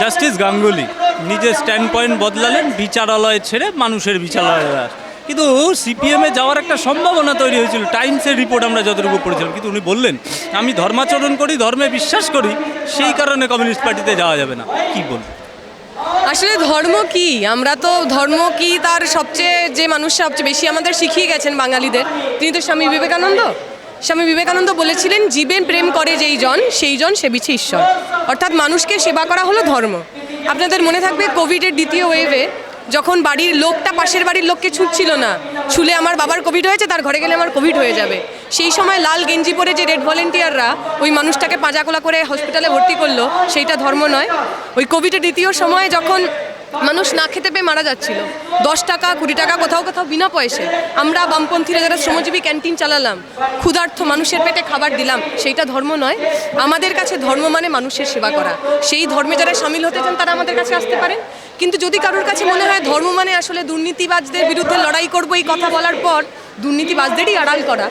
Justice Ganguly নিজের stand point বদলালেন, বিচারালয় ছেড়ে মানুষের বিচারালয়ে কিন্তু সিপিএমে যাওয়ার একটা সম্ভাবনা তৈরি হয়েছিল টাইমসের রিপোর্ট আমরা যতটুকু পড়েছিলাম, কিন্তু উনি বললেন, আমি ধর্মাচরণ করি, ধর্মে বিশ্বাস করি, সেই কারণে কমিউনিস্ট পার্টিতে যাওয়া যাবে না। কি বলবেন? আসলে ধর্ম কি? আমরা তো ধর্ম কি তার সবচেয়ে যে মানুষ সবচেয়ে বেশি আমাদের শিখিয়ে গেছেন বাঙালিদের? তিনি তো স্বামী বিবেকানন্দ? স্বামী বিবেকানন্দ বলেছিলেন জীবে প্রেম করে যেই জন, সেই জন সে বিছে ঈশ্বর। অর্থাৎ মানুষকে সেবা করা হলো ধর্ম। আপনাদের মনে থাকবে কোভিডের দ্বিতীয় ওয়েভে যখন বাড়ির লোকটা পাশের বাড়ির লোককে ছুটছিল না, ছুলে আমার বাবার কোভিড হয়েছে, তার ঘরে গেলে আমার কোভিড হয়ে যাবে। সেই সময় লাল গেঞ্জি পরে যে রেড ভলেন্টিয়াররা ওই মানুষটাকে পাঁজাকোলা করে হসপিটালে ভর্তি করল, সেইটা ধর্ম নয়। ওই কোভিডের দ্বিতীয় সময় যখন মানুষ না খেতে পেয়ে মারা যাচ্ছিল। দশ টাকা, কুড়ি টাকা, কোথাও কোথাও বিনা পয়সে। আমরা বামপন্থীরা যারা শ্রমজীবী ক্যান্টিন চালালাম। ক্ষুধার্থ মানুষের পেটে খাবার দিলাম। সেইটা ধর্ম নয়। আমাদের কাছে ধর্ম মানে মানুষের সেবা করা। সেই ধর্মে যারা সামিল হতে চান, তারা আমাদের কাছে আসতে পারেন। কিন্তু যদি কারোর কাছে মনে হয় ধর্ম মানে আসলে দুর্নীতিবাজদের বিরুদ্ধে লড়াই করব এই কথা বলার পর, দুর্নীতিবাজদেরই আড়াল করা।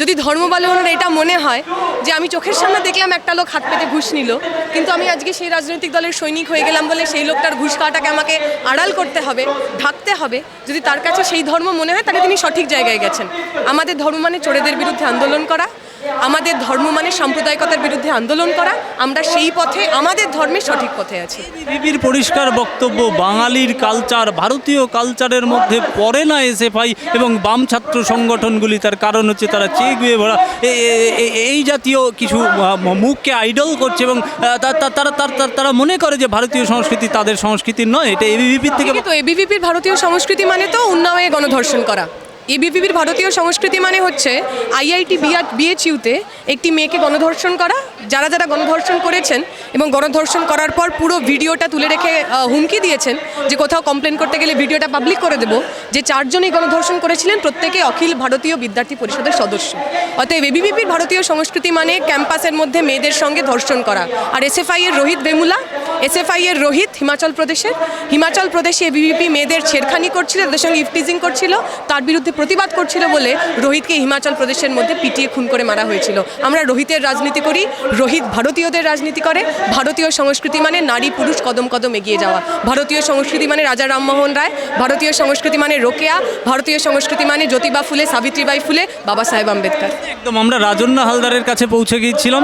যদি ধর্ম বলে ওনার এটা মনে হয় যে আমি চোখের সামনে দেখলাম একটা লোক হাত পেতে ঘুষ নিল, কিন্তু আমি আজকে সেই রাজনৈতিক দলের সৈনিক হয়ে গেলাম বলে সেই লোকটার ঘুষ খাওয়াটাকে আমাকে আড়াল করতে হবে, ঢাকতে হবে, যদি তার কাছে সেই ধর্ম মনে হয় তাহলে তিনি সঠিক জায়গায় গেছেন। আমাদের ধর্ম মানে চোরেদের বিরুদ্ধে আন্দোলন করা আমাদের ধর্ম মানে সাম্প্রদায়িকতার বিরুদ্ধে আন্দোলন করা। আমরা সেই পথে আমাদের ধর্মের সঠিক পথে আছি। বিবির পরিষ্কার বক্তব্য বাঙালির কালচার ভারতীয় কালচারের মধ্যে পড়ে না এসএফআই এবং বাম ছাত্র সংগঠনগুলি। তার কারণ হচ্ছে তারা চেয়ে ভরা। এই জাতীয় কিছু মুখকে আইডল করছে এবং তারা তার- তার- তারা মনে করে যে ভারতীয় সংস্কৃতি তাদের সংস্কৃতির নয় এটা এবিভিপির থেকে তো এবিভিপির ভারতীয় সংস্কৃতি মানে তো উন্নয়ে গণধর্ষণ করা। এবিভিপির ভারতীয় সংস্কৃতি মানে হচ্ছে আইআইটি বিআর বিএচইউতে একটি মেয়েকে গণধর্ষণ করা, যারা যারা গণধর্ষণ করেছেন এবং গণধর্ষণ করার পর পুরো ভিডিওটা তুলে রেখে হুমকি দিয়েছেন যে কোথাও কমপ্লেন করতে গেলে ভিডিওটা পাবলিক করে দেবো, যে চারজনই গণধর্ষণ করেছিলেন, প্রত্যেকে অখিল ভারতীয় বিদ্যার্থী পরিষদের সদস্য। অতএব এবিভিপির ভারতীয় সংস্কৃতি মানে ক্যাম্পাসের মধ্যে মেয়েদের সঙ্গে ধর্ষণ করা। আর এসএফআই এর রোহিত বেমুলা এসএফআই এর রোহিত হিমাচল প্রদেশের, হিমাচল প্রদেশে বিবিপি মেয়েদের ছেড়খানি করছিল তাদের সঙ্গে ইফটিজিং করছিল, তার বিরুদ্ধে প্রতিবাদ করছিল বলে রোহিতকে হিমাচল প্রদেশের মধ্যে পিটিয়ে খুন করে মারা হয়েছিল। আমরা রোহিতের রাজনীতি করি, রোহিত ভারতীয়দের রাজনীতি করে, ভারতীয় সংস্কৃতি মানে নারী পুরুষ কদম কদম এগিয়ে যাওয়া। ভারতীয় সংস্কৃতি মানে রাজা রামমোহন রায়, ভারতীয় সংস্কৃতি মানে রোকেয়া, ভারতীয় সংস্কৃতি মানে জ্যোতিবা ফুলে, সাবিত্রীবাই ফুলে, বাবা সাহেব আম্বেদকর। একদম, আমরা রাজন্না হালদারের কাছে পৌঁছে গিয়েছিলাম।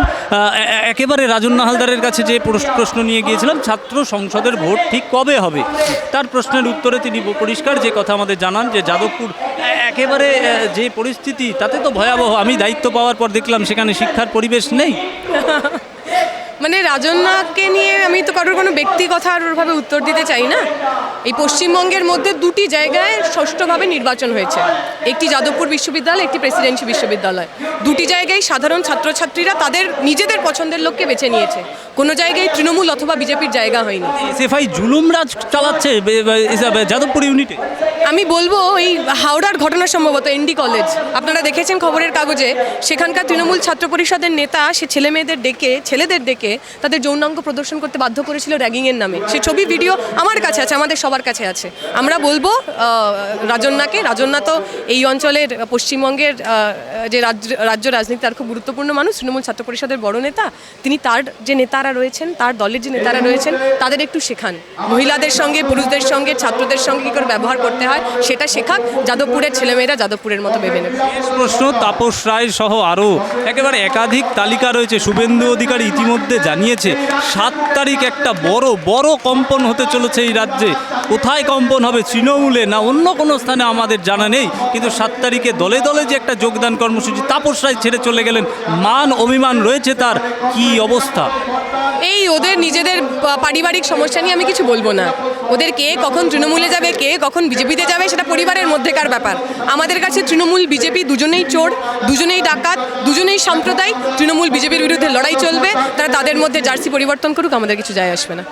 একেবারে রাজন্না হালদারের কাছে যে প্রশ্ন নিয়ে গিয়েছিলাম, ছাত্র সংসদের ভোট ঠিক কবে হবে? তার প্রশ্নের উত্তরে তিনি পরিষ্কার যে কথা আমাদের জানান, যে যাদবপুর একেবারে যে পরিস্থিতি, তাতে তো ভয়াবহ। আমি দায়িত্ব পাওয়ার পর দেখলাম সেখানে শিক্ষার পরিবেশ নেই। মানে রাজন্যাকে নিয়ে আমি তো কারোর কোনো ব্যক্তিগতার ভাবে উত্তর দিতে চাই না। এই পশ্চিমবঙ্গের মধ্যে দুটি জায়গায় ষষ্ঠভাবে নির্বাচন হয়েছে। একটি যাদবপুর বিশ্ববিদ্যালয় একটি প্রেসিডেন্সি বিশ্ববিদ্যালয়। দুটি জায়গায় সাধারণ ছাত্রছাত্রীরা তাদের নিজেদের পছন্দের লোককে বেছে নিয়েছে। কোনো জায়গায় তৃণমূল অথবা বিজেপির জায়গা হয়নি। সেফাই জুলুম রাজ চালাচ্ছে যাদবপুর ইউনিটে। আমি বলব এই হাওড়ার ঘটনা সম্ভবত এনডি কলেজ। আপনারা দেখেছেন খবরের কাগজে সেখানকার তৃণমূল ছাত্র পরিষদের নেতা সে ছেলে মেয়েদের ডেকে ছেলেদের ডেকে তাদের যৌনাঙ্গ প্রদর্শন করতে বাধ্য করেছিল র্যাগিংয়ের নামে। সে ছবি, ভিডিও আমার কাছে আছে, আমাদের সবার কাছে আছে। আমরা বলব রাজন্যাকে, রাজন্যা তো এই অঞ্চলের পশ্চিমবঙ্গের যে রাজ্য রাজ্য রাজনীতি, তার খুব গুরুত্বপূর্ণ মানুষ, তৃণমূল ছাত্র পরিষদের বড় নেতা। তিনি তার যে নেতারা রয়েছেন, তার দলের যে নেতারা রয়েছেন, তাদের একটু শেখান। মহিলাদের সঙ্গে, পুরুষদের সঙ্গে, ছাত্রদের সঙ্গে কী করে ব্যবহার করতে হয়, সেটা শেখাক। যাদবপুরের ছেলেমেয়েরা যাদবপুরের মতো ভেবে নেবে। প্রশ্ন, তাপস রায় সহ আরও একেবারে একাধিক তালিকা রয়েছে। শুভেন্দু অধিকারী ইতিমধ্যে জানিয়েছে সাত তারিখ একটা বড় বড় কম্পন হতে চলেছে এই রাজ্যে। কোথায় কম্পন হবে তৃণমূলে না অন্য কোনো স্থানে আমাদের জানা নেই। কিন্তু সাত তারিখে দলে দলে যে একটা যোগদান কর্মসূচি, তাপস রায় ছেড়ে চলে গেলেন। মান, অভিমান রয়েছে তার। কি অবস্থা? এই ওদের নিজেদের পারিবারিক সমস্যা নিয়ে আমি কিছু বলব না। ওদের কে কখন তৃণমূলে যাবে, কে কখন বিজেপিতে যাবে, সেটা পরিবারের মধ্যেকার ব্যাপার। আমাদের কাছে তৃণমূল, বিজেপি দুজনেই চোর, দুজনেই ডাকাত, দুজনেই সাম্প্রদায়িক। তৃণমূল, বিজেপির বিরুদ্ধে লড়াই চলবে। তারা তাদের মধ্যে জার্সি পরিবর্তন করুক আমাদের কিছু যায় আসবে না।